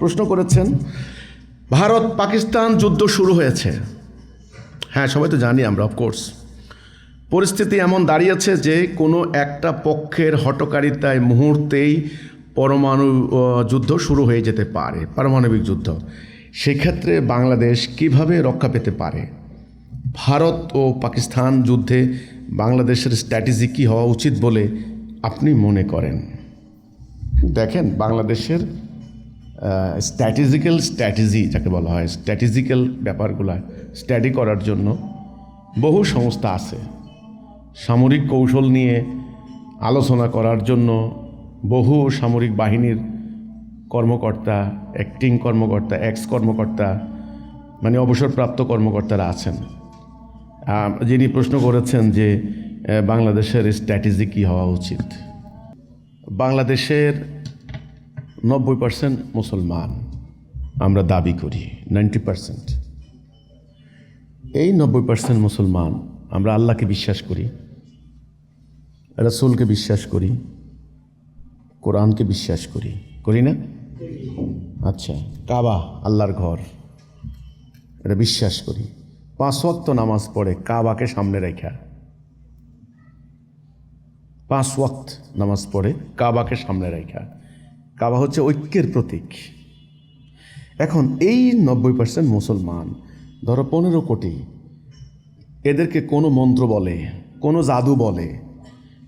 প্রশ্ন করেছেন, ভারত পাকিস্তান যুদ্ধ শুরু হয়েছে। হ্যাঁ সবাই তো জানি আমরা অফকোর্স পরিস্থিতি এমন দাঁড়িয়েছে যে কোনো একটা পক্ষের হটকারিতায় মুহূর্তেই পরমাণু যুদ্ধ শুরু হয়ে যেতে পারে, পারমাণবিক যুদ্ধ। সেক্ষেত্রে বাংলাদেশ কীভাবে রক্ষা পেতে পারে? ভারত ও পাকিস্তান যুদ্ধে বাংলাদেশের স্ট্র্যাটেজি কী হওয়া উচিত বলে আপনি মনে করেন? দেখেন, বাংলাদেশের স্ট্র্যাটেজিক্যাল স্ট্র্যাটেজি যাকে বলা হয় স্ট্র্যাটেজিক্যাল ব্যাপারগুলো স্টাডি করার জন্য বহু সংস্থা আছে। সামরিক কৌশল নিয়ে আলোচনা করার জন্য বহু সামরিক বাহিনীর কর্মকর্তা অ্যাক্টিং কর্মকর্তা এক্স কর্মকর্তা মানে অবসরপ্রাপ্ত কর্মকর্তারা আছেন। যিনি প্রশ্ন করেছেন যে বাংলাদেশের স্ট্র্যাটেজি কী হওয়া উচিত। বাংলাদেশের নব্বই পার্সেন্ট মুসলমান আমরা দাবি করি, নাইনটি পার্সেন্ট এই নব্বই পার্সেন্ট মুসলমান আমরা আল্লাহকে বিশ্বাস করি, রসুলকে বিশ্বাস করি, কোরআনকে বিশ্বাস করি। করি না? আচ্ছা কাবা, আল্লাহর ঘর, এটা বিশ্বাস করি। পাঁচ ওয়াক্ত নামাজ পড়ে কাবাকে সামনে রেখা। পাঁচ ওয়াক্ত নামাজ পড়ে কাবাকে সামনে রেখা। কাবা হচ্ছে ঐক্যের প্রতীক। এখন এই নব্বই পার্সেন্ট মুসলমান, ধরো পনেরো কোটি, এদেরকে কোনো মন্ত্র বলে, কোনো জাদু বলে,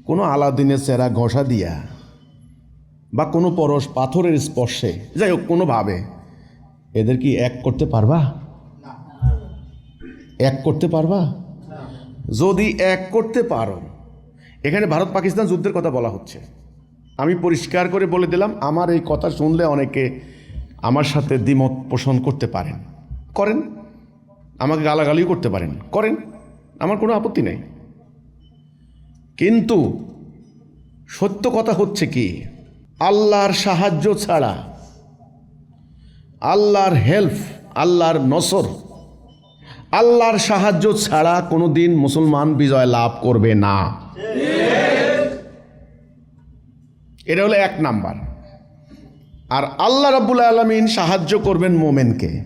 কোনো আলাদিনের চেরা ঘষা দিয়া, বা কোনো পরশ পাথরের স্পর্শে, যাই হোক, কোনোভাবে, এদের কি এক করতে পারবা? এক করতে পারবা? যদি এক করতে পারো, এখানে ভারত পাকিস্তান যুদ্ধের কথা বলা হচ্ছে। আমি পরিষ্কার করে বলে দিলাম, আমার এই কথা শুনলে অনেকে আমার সাথে দ্বিমত পোষণ করতে পারেন। করেন। আমাকে গালাগালিও করতে পারেন। করেন। আমার কোনো আপত্তি নেই। কিন্তু সত্য কথা হচ্ছে কি, আল্লাহর সাহায্য ছাড়া, আল্লাহর হেল্প আল্লাহর নসর, আল্লাহর সাহায্য ছাড়া কোনো দিন মুসলমান বিজয় লাভ করবে না। এটা হলো এক নাম্বার। আর আল্লাহ রাব্বুল আলমিন সাহায্য করবেন মোমেনকে।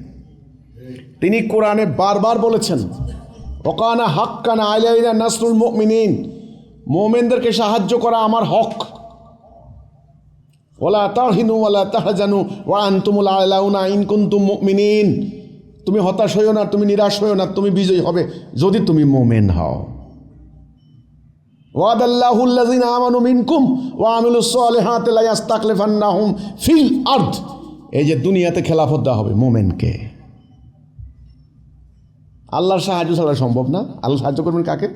তিনি কোরআনে বারবার বলেছেন, ওকানা হাক্কানা আলাইনা নাসরুল মুমিনিন। মোমেনদেরকে সাহায্য করা আমার হক। ওলা তাহিনু ওলা তাহজানু ওয়া আনতুমুল আলাউনা ইন কুনতুম মুমিনিন। তুমি হতাশ হইও না, তুমি নিরাশ হইও না, তুমি বিজয়ী হবে যদি তুমি মোমেন হও। ওয়াদ আল্লাহুল্লাযিন আমানু মিনকুম ওয়া আমিলুস সালিহাতি লা ইয়াস্তাকলিফান্নাহুম ফিল আরদ। এই যে দুনিয়াতে খেলাফত দেওয়া হবে মোমেনকে। আল্লাহর সাহায্য ছাড়া সম্ভব না। আল্লাহ সাহায্য করবেন কাকে?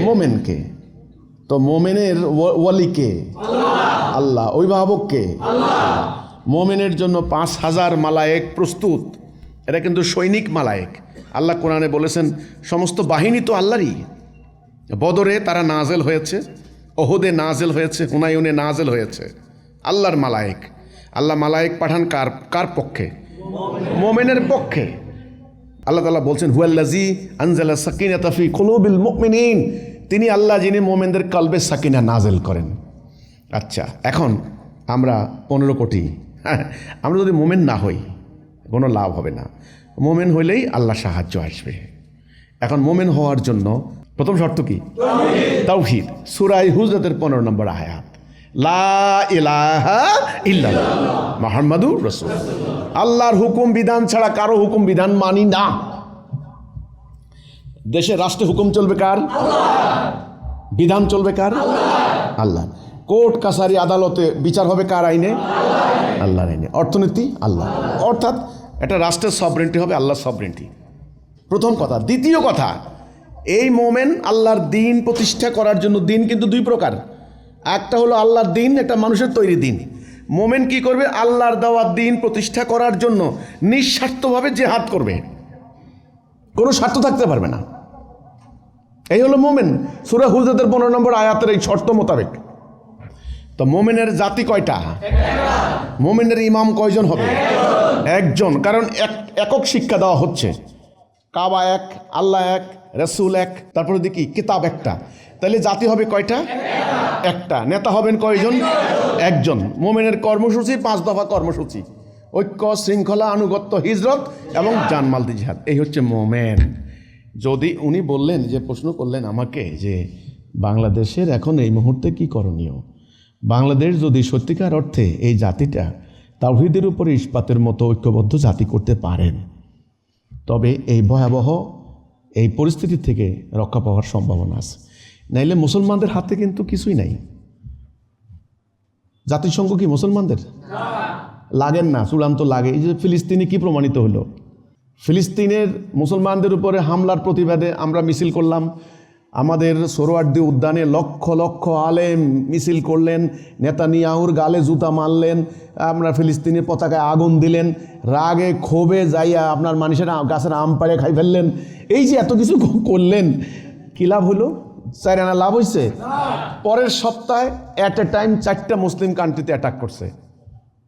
মোমেনকে। তো মোমেনের ওয়ালিকে? আল্লাহ। অভিভাবককে? মোমেনের জন্য পাঁচ হাজার মালায়েক প্রস্তুত। এটা কিন্তু সৈনিক মালায়েক। আল্লাহ কোরআনে বলেছেন সমস্ত বাহিনী তো আল্লাহরই। বদরে তারা নাজেল হয়েছে, ওহদে নাজেল হয়েছে, হুনায়ুনে নাজেল হয়েছে। আল্লাহর মালায়েক। আল্লাহ মালায়েক পাঠান কার কার পক্ষে? মোমেনের পক্ষে। আল্লাহ তালা বলছেন হুয়াল্লাজি আনজালা সাকিনা তাফি কুলুবিল মুমিনিন। তিনি আল্লাহ যিনি মোমেনদের কলবে সাকিনা নাজেল করেন। আচ্ছা এখন আমরা পনেরো কোটি। হ্যাঁ আমরা যদি মোমেন না হই, কোনো লাভ হবে না। মোমেন হইলেই আল্লাহ সাহায্য আসবে। এখন মোমেন হওয়ার জন্য প্রথম শর্ত কি? তাওহিদ। সুরাই হুজরতের পনেরো নম্বর আয়াত। মোহাম্মদুর রসুল আল্লাহর হুকুম বিধান ছাড়া কারও হুকুম বিধান মানি না। দেশে রাষ্ট্রে হুকুম চলবে কার? বিধান চলবে কার? আল্লাহ। কোর্ট কাছারি আদালতে বিচার হবে কার আইনে? আল্লাহর আইনে। অর্থনীতি? আল্লাহ। অর্থাৎ এটা রাষ্ট্রের সবরেন্টি হবে আল্লাহর সবরেন্টি প্রথম কথা। দ্বিতীয় কথা এই মোমেন আল্লাহর দিন প্রতিষ্ঠা করার জন্য দিন কিন্তু দুই প্রকার। একটা হলো আল্লাহর দিন, একটা মানুষের তৈরি দিন। মোমেন কি করবে? আল্লাহর দেওয়া দিন প্রতিষ্ঠা করার জন্য নিঃস্বার্থভাবে জেহাদ করবে। কোনো স্বার্থ থাকতে পারবে না। এই হলো মোমেন। সুরা হুজরতের পনেরো নম্বর আয়াতের এই শর্ত মোতাবেক। তো মোমেনের জাতি কয়টা? মোমেনের ইমাম কয়জন হবে? একজন। কারণ এক একক শিক্ষা দেওয়া হচ্ছে। কাবা এক, আল্লাহ এক, রসুল এক, তারপরে দেখি কিতাব একটা। তাহলে জাতি হবে কয়টা? একটা। নেতা হবেন কয়জন? একজন। মোমেনের কর্মসূচি, পাঁচ দফা কর্মসূচি। ঐক্য, শৃঙ্খলা, আনুগত্য, হিজরত এবং জানমাল জিহাদ। এই হচ্ছে মোমেন। যদি উনি বললেন, যে প্রশ্ন করলেন আমাকে, যে বাংলাদেশের এখন এই মুহূর্তে কি করণীয়? বাংলাদেশ যদি সত্যিকার অর্থে এই জাতিটা তাওহিদের উপরে ইস্পাতের মতো ঐক্যবদ্ধ জাতি করতে পারেন তবে এই ভয়াবহ এই পরিস্থিতি থেকে রক্ষা পাওয়ার সম্ভাবনা আছে। নাইলে মুসলমানদের হাতে কিন্তু কিছুই নাই। জাতিসংঘ কি মুসলমানদের? লাগেন না, চূড়ান্ত লাগে। এই যে ফিলিস্তিনি কি প্রমাণিত হলো? ফিলিস্তিনের মুসলমানদের উপরে হামলার প্রতিবাদে আমরা মিছিল করলাম আমাদের সোরোয়ার্দি উদ্যানে লক্ষ লক্ষ আলেম মিছিল করলেন, নেতানিয়াহুর গালে জুতা মারলেন আপনার ফিলিস্তিনের পতাকায় আগুন দিলেন, রাগে ক্ষোভে যাইয়া আপনার মানুষের গাছের আম পাড়ে খাই ফেললেন। এই যে এত কিছু করলেন, কী লাভ হলো? চার আনা লাভ হয়েছে পরের সপ্তাহে অ্যাট এ টাইম চারটা মুসলিম কান্ট্রিতে অ্যাটাক করছে।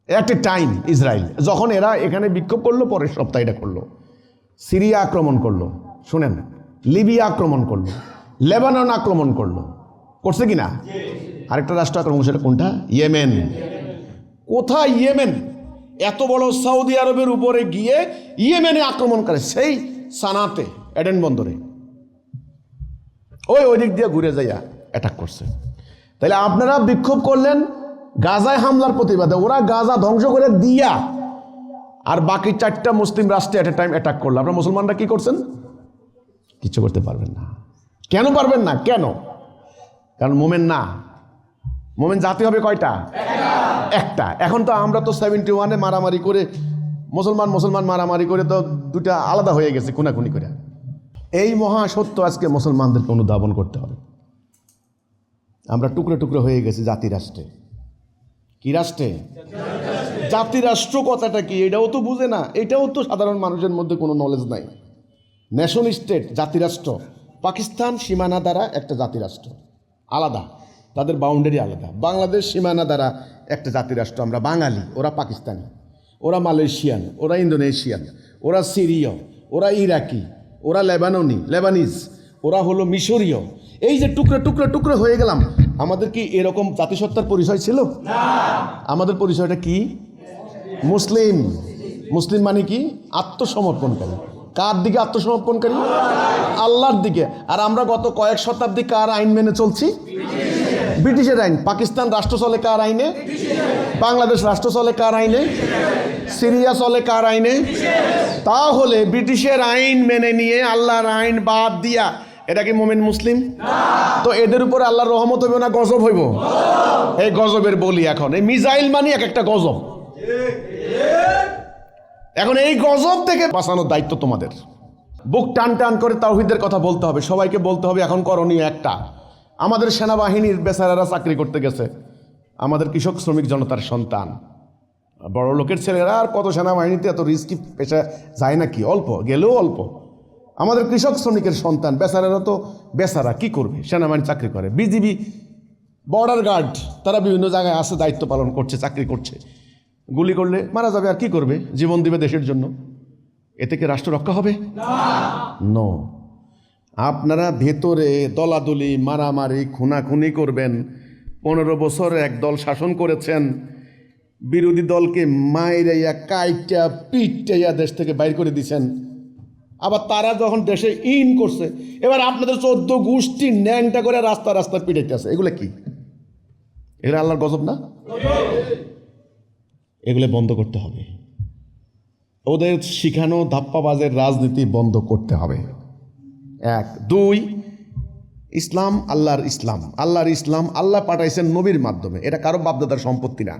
At a time Israel. যখন এরা এখানে বিক্ষোভ করল, পরের সপ্তাহে এটা করল। সিরিয়া আক্রমণ করল। শুনেন, লিবিয়া আক্রমণ করল। লেবানন আক্রমণ করল। করছে কি না? আরেকটা রাষ্ট্র আক্রমণ সেটা কোনটা? ইয়েমেন। কোথায় ইয়েমেন? এত বড় সৌদি আরবের উপরে গিয়ে ইয়েমেনে আক্রমণ করে, সেই সানাতে, এডেন বন্দরে। ওই ওই দিক দিয়ে ঘুরে যাইয়া অ্যাটাক করছে। তাহলে আপনারা বিক্ষোভ করলেন গাজায় হামলার প্রতিবাদে, ওরা গাজা ধ্বংস করে দিয়া আর বাকি চারটা মুসলিম রাষ্ট্রে অ্যাট এ টাইম অ্যাটাক করল। আপনারা মুসলমানরা কি করছেন? কিছু করতে পারবেন না। কেন পারবেন না? কেন? কারণ মোমেন না। মোমেন জাতি হবে কয়টা? একটা। এখন তো আমরা তো সেভেন্টি ওয়ানে মারামারি করে, মুসলমান মুসলমান মারামারি করে তো দুটা আলাদা হয়ে গেছে খুনাখুনি করে। এই মহা সত্য আজকে মুসলমানদেরকে অনুধাবন করতে হবে। আমরা টুকরো টুকরো হয়ে গেছি জাতি রাষ্ট্রে। কি রাষ্ট্রে? জাতি রাষ্ট্র কথাটা কি? এটাও তো বুঝে না। এটাও তো সাধারণ মানুষের মধ্যে কোনো নলেজ নাই। ন্যাশন স্টেট জাতিরাষ্ট্র পাকিস্তান সীমানা দ্বারা একটা জাতিরাষ্ট্র আলাদা তাদের বাউন্ডারি আলাদা। বাংলাদেশ সীমানা দ্বারা একটা জাতিরাষ্ট্র আমরা বাঙালি ওরা পাকিস্তানি। ওরা মালয়েশিয়ান ওরা ইন্দোনেশিয়ান ওরা সিরিয় ওরা ইরাকি ওরা লেবাননি লেবানিজ ওরা হলো মিশরীয়। এই যে টুকরো টুকরো টুকরো হয়ে গেলাম আমাদের কি এরকম জাতিসত্তার পরিচয় ছিল? আমাদের পরিচয়টা কি? মুসলিম। মুসলিম মানে কি? আত্মসমর্পণকারী। কার দিকে আত্মসমর্পণকারী? আল্লাহর দিকে। আর আমরা গত কয়েক শতাব্দী কার আইন মেনে চলছি? ব্রিটিশের আইন। পাকিস্তান রাষ্ট্র চলে কার আইনে? বাংলাদেশ রাষ্ট্র চলে কার আইনে? সিরিয়া চলে কার আইনে? তাহলে ব্রিটিশের আইন মেনে নিয়ে আল্লাহর আইন বাদ দিয়া, এটা কি মোমেন মুসলিম? তো এদের উপরে আল্লাহর রহমত হইব না গজব হইব? এই গজবের বলি এখন। এই মিজাইল মানে এক একটা গজব। এখন এই গজব থেকে বাঁচানোর দায়িত্ব তোমাদের। বুক টান টান করে তাওহিদের কথা বলতে হবে, সবাইকে বলতে হবে, এখন করণীয় একটা। আমাদের সেনাবাহিনীর বেচারারা চাকরি করতে গেছে। আমাদের কৃষক শ্রমিক জনতার সন্তান। বড় লোকের ছেলেরা আর কত সেনাবাহিনীতে এত রিস্কি পেশা যায় না কি অল্প, গেলেও অল্প। আমাদের কৃষক শ্রমিকের সন্তান, বেচারারা তো বেচারা, কি করবে? সেনাবাহিনী চাকরি করে। বিজিবি বর্ডার গার্ড তারা বিভিন্ন জায়গায় আসে দায়িত্ব পালন করছে, চাকরি করছে। গুলি করলে মারা যাবে আর কি করবে? জীবন দিবে দেশের জন্য। এতে কি রাষ্ট্র রক্ষা হবে? ন। আপনারা ভেতরে দলাদলি মারামারি খুনাখুনি করবেন। পনেরো বছর এক দল শাসন করেছেন। বিরোধী দলকে মাইরাইয়া কাইটা পিটাইয়া দেশ থেকে বাইর করে দিছেন। আবার তারা যখন দেশে ইন করছে এবার আপনাদের চোদ্দ গোষ্ঠী ন্যাংটা করে রাস্তা রাস্তা পিটাইতেছে। এগুলো কি? এগুলো আল্লাহর গজব না? এগুলো বন্ধ করতে হবে। ওদের শিখানো ধাপ্পাবাজের রাজনীতি বন্ধ করতে হবে। এক। দুই, ইসলাম আল্লাহর ইসলাম। আল্লাহর ইসলাম আল্লাহ পাঠাইছেন নবীর মাধ্যমে। এটা কারও বাপদাদার সম্পত্তি না।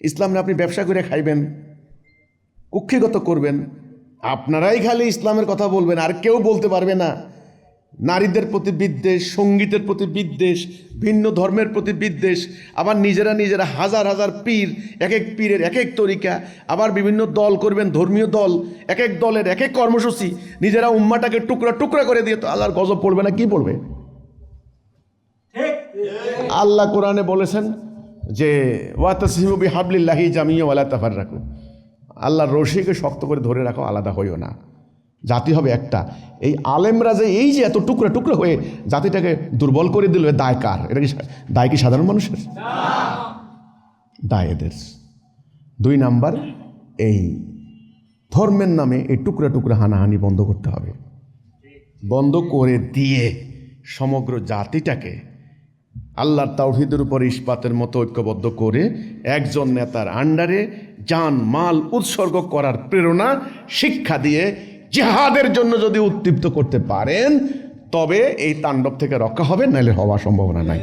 ইসলাম আপনি ব্যবসা করে খাইবেন, কুক্ষিগত করবেন। আপনারাই খালি ইসলামের কথা বলবেন, আর কেউ বলতে পারবে না। নারীদের প্রতি বিদ্বেষ, সঙ্গীতের প্রতি বিদ্বেষ, ভিন্ন ধর্মের প্রতি বিদ্বেষ, আবার নিজেরা নিজেরা হাজার হাজার পীর এক এক পীরের এক এক তরিকা, আবার বিভিন্ন দল করবেন ধর্মীয় দল এক এক দলের এক এক কর্মসূচি, নিজেরা উম্মাটাকে টুকরা টুকরা করে দিয়ে তো আল্লাহর গজব পড়বে না, কি পড়বে? আল্লাহ কোরআনে বলেছেন যে ওয়াতাসিমবি হাবলিল্লাহি জামিয়া ওয়ালা তাফার রাখো আল্লাহর রশিকে শক্ত করে ধরে রাখো, আলাদা হইও না। জাতি হবে একটা। এই আলেমরা যে এই যে এত টুকরো টুকরো হয়ে জাতিটাকে দুর্বল করে দিল দায় কার? এটা কি দায় কি সাধারণ মানুষের? দায় এদের। দুই নাম্বার, এই ধর্মের নামে এই টুকরা টুকরা হানাহানি বন্ধ করতে হবে। বন্ধ করে দিয়ে সমগ্র জাতিটাকে আল্লাহর তাওহিদের উপর ইস্পাতের মতো ঐক্যবদ্ধ করে একজন নেতার আন্ডারে যান মাল উৎসর্গ করার প্রেরণা, শিক্ষা দিয়ে জেহাদের জন্য যদি উত্তীপ্ত করতে পারেন, তবে এই তাণ্ডব থেকে রক্ষা হবে, নাহলে হওয়ার সম্ভাবনা নাই।